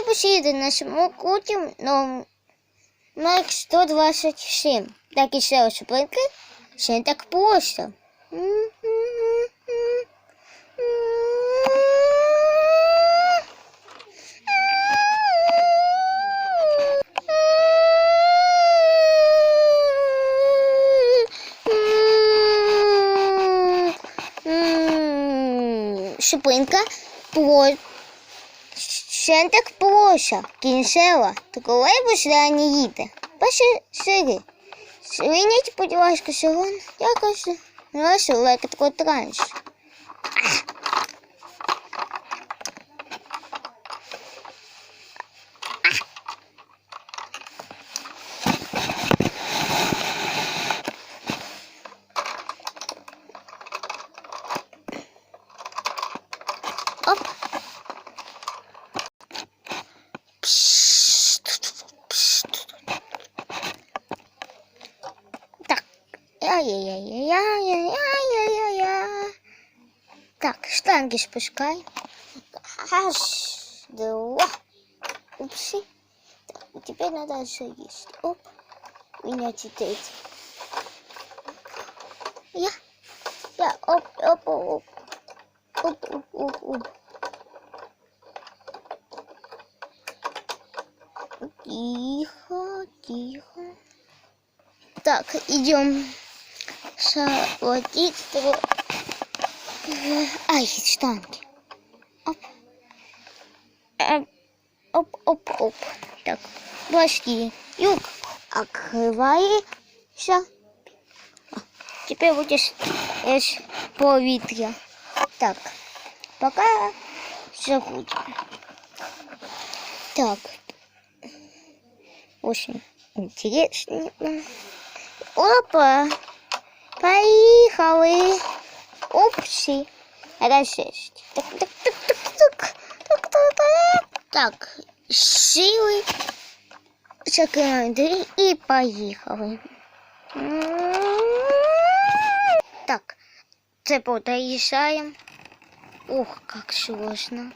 Тролейбус їде на самокуті номер 127. Так і ще шпинки. Ще не так просто. Шипинка по ще не так проша, кінцева, то тролейбус не їде. Перші сири. Свиніть, будь ласка, сьогодні якось наш електротранс. Оп. Я-я-я-я-я-я-я-я. Так, штанги спускай. Раз, два. Упси. Так, и теперь надо залезть. Оп. Меня читает. Я. Я. Оп, оп, оп. Оп, оп, оп, оп. Тихо, тихо. Так, идем его. Ай, штанги. Оп. Эм, Оп, оп, оп. Так, башки. Юг, открывайся. А, Теперь будешь ешь повітря. Так, пока заходим. Так, очень интересно. Опа! Поехали! Упси! Расшесть. Так, так, так, так, так, так, так, так. Так, силы закрываем дверь и поехали. Так, це подоезжаем. Ух, как сложно.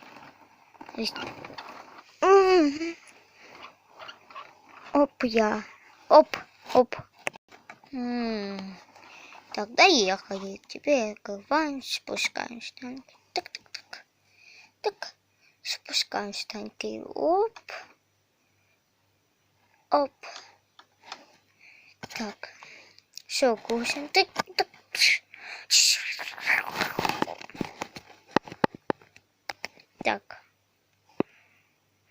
Оп, я. Оп, оп. М, Так, доехали. Теперь открываем, спускаем штанги. Так, так, так. Так, спускаем штанги. Оп. Оп. Так. Все, кушаем. Так, так. Так.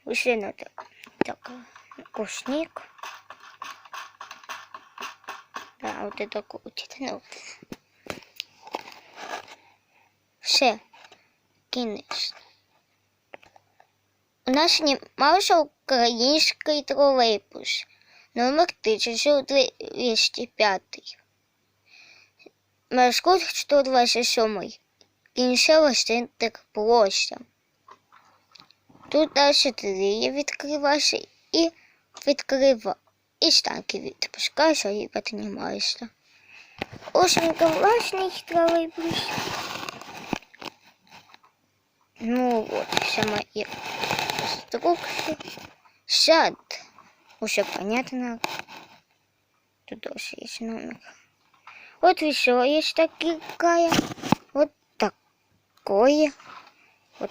Еще надо. Так, кушник. Да, вот это крутит. Ну. Все. Кінець. У нас знімався український тролейбус. Номер 1205. Маршрут 127. Кінцева центр площа. Тут далі двері відкриваєшся і відкрива. і штанки відпускаєш, а її піднімаєшся. Осенька влажний троллейбус. Ну вот, вся моя инструкция. Сад. Уже понятно. Тут тоже есть номер. Вот еще есть такая. Вот такое. Вот.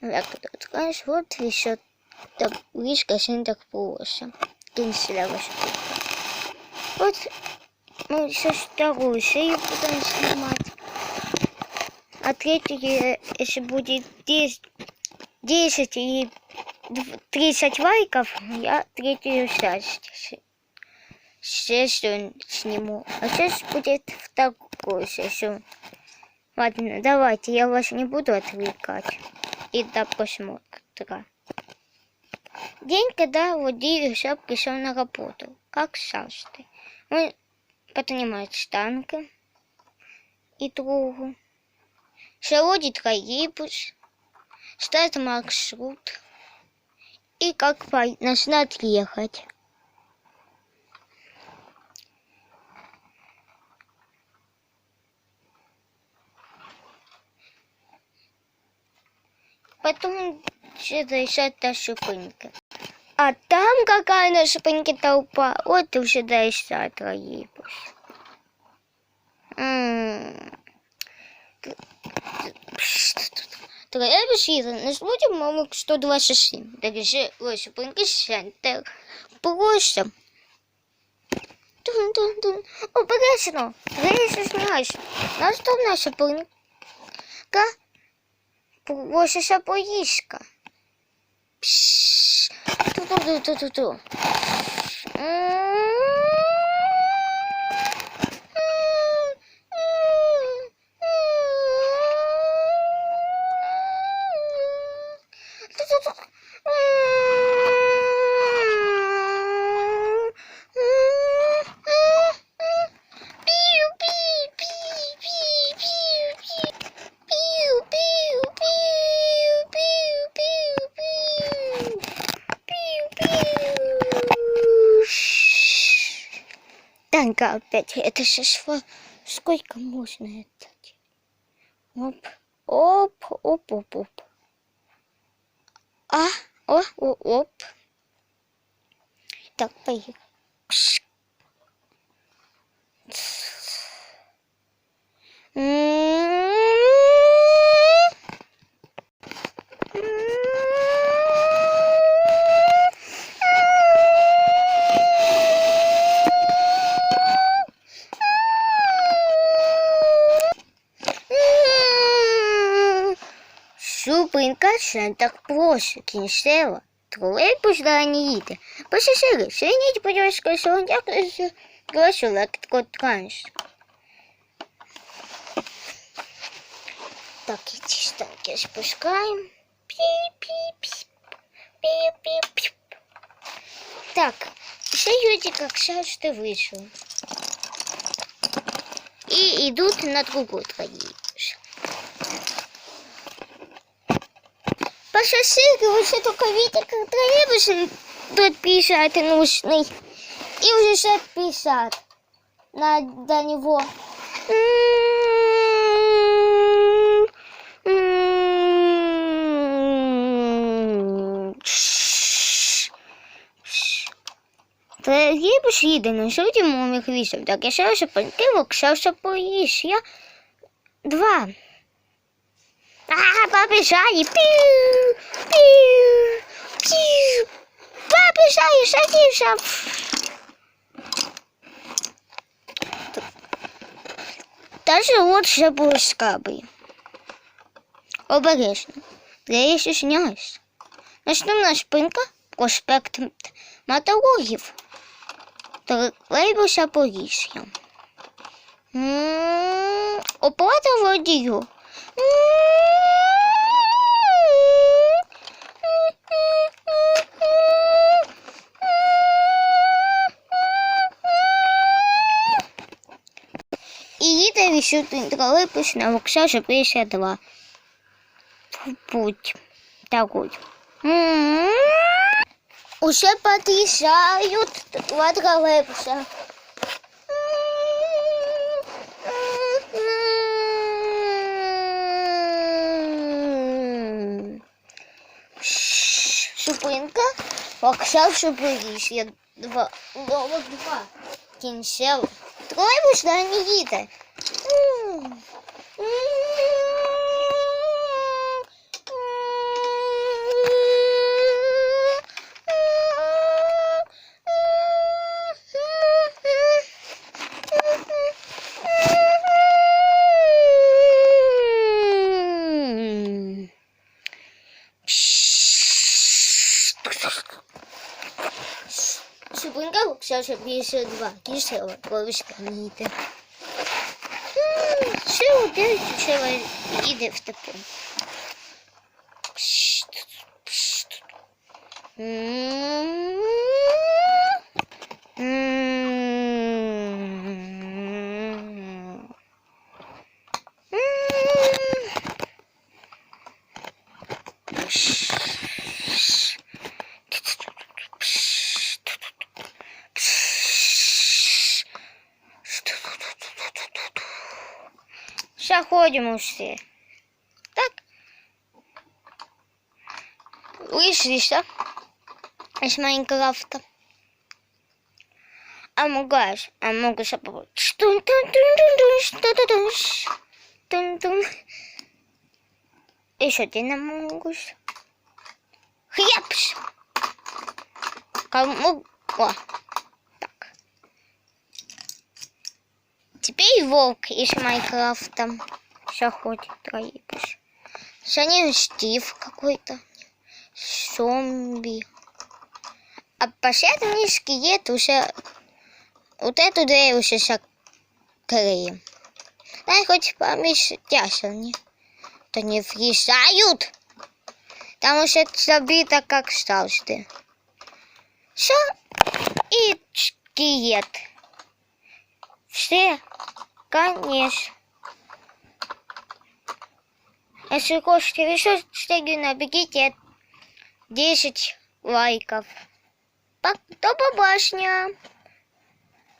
Ну, я тут вот, вот еще табличка 7 так по 8 пинселя вообще. Вот мы сейчас вторую серию будем снимать. А третью, если будет 10, 10 и 30 лайков, я третью сейчас сессию сниму. А сейчас будет вторую сессию. Ладно, давайте, я вас не буду отвлекать. И до просмотра. День, когда водитель все пришел на работу, как часто. Он поднимает штанги и другу. Заводит троллейбус, ставит маршрут и как начинает ехать. Потом доезжать до шипыньки. А там какая на шипыньке толпа. Вот ты уже доезжай троллейбус. М. Т- т- Тролейбус їде на жлуді, мабуть, 127. Доїжджай до шипыньки центр. Просто. Тун-тун-тун. Обережно. Двері знаєш. 두두두두두. 음. Танка опять, это шва. Сколько можно это? Оп, оп, оп, оп, оп. А, о, о, оп. Так, поехали. ще так просто, кінцева. Тролейбус далі не їде. Пасажири, сидіть, будь ласка, сьогодні прошу електротранс. Так, эти штанги спускаем. Пип-пип-пип. Пип-пип-пип. Так, все люди как шашты вышел. И идут на другой Троллейбус. Пассажиры уже только видят, как троллейбус тут 50 нужный. И уже 650 на, до него. Троллейбус їде на жовтім моїх вісім. Так, я ще понтивок, ще поїш. Я два. А, побежали. Пиу, пиу, пиу. Побежали, садимся. Даже лучше блискавий. Обережно. Двері зняєш. Наступна спинка проспект Матологів. Тролейбуса Поріжжя. М, Оплата водію. І їде відсюди тролейбус на вокзал 52. Путь. Такой. М. Уже подъезжают два троллейбуса. вокзал Шупиріжжя. Два. Нових два. Кінцево. Тролейбус да не їде. Шубинка вокзал 52. Кишева. Колишка не їде. Все, опять кишева їде в таку. Сейчас ходим все. Так. вышла из Майнкрафта. А могаш, а могу попробовать. Штун тун тун тун тун то тун тун тун. Еще ты нам могешь. Хлебш. Кому? О, Теперь волк из Майнкрафта. Все ходит, троипыш. Санин Стив какой-то. Зомби. А последний скелет уже... Вот эту дверь уже закрыли. Дай хоть поместятся они. То не влезают. Там уже забито как завжди. Все. И скелет. Все. Конечно. Если хочете еще стегу, набегите 10 лайков. До побачення!